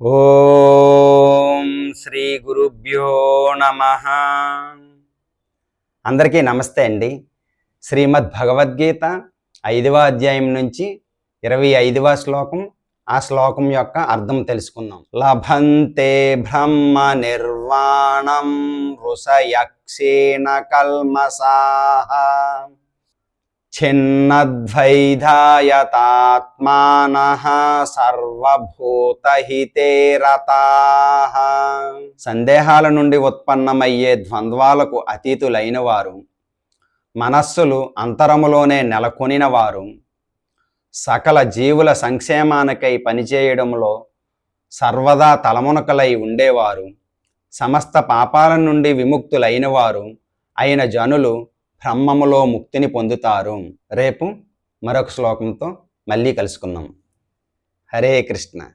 ఓం శ్రీ గురుభ్యో నమ. అందరికీ నమస్తే అండి. శ్రీమద్ భగవద్గీత ఐదవ అధ్యాయం నుంచి ఇరవై ఐదవ శ్లోకం ఆ శ్లోకం యొక్క అర్థం తెలుసుకుందాం. లభంతే బ్రహ్మ నిర్వాణం ఋషయక్షేణ కల్మసాహ ఛిన్నద్వైధాయతాత్మాన సర్వభూతహితే రతాః సందేహాల నుండి ఉత్పన్నమయ్యే ద్వంద్వాలకు అతీతులైన వారు మనస్సులు అంతరములోనే నెలకొనిన వారు సకల జీవుల సంక్షేమానికై పనిచేయడంలో సర్వదా తలమునకలై ఉండేవారు సమస్త పాపాల నుండి విముక్తులైన వారు అయిన జనులు బ్రహ్మములో ముక్తిని పొందుతారు. రేపు మరొక శ్లోకంతో మళ్ళీ కలుసుకుందాం. హరే కృష్ణ.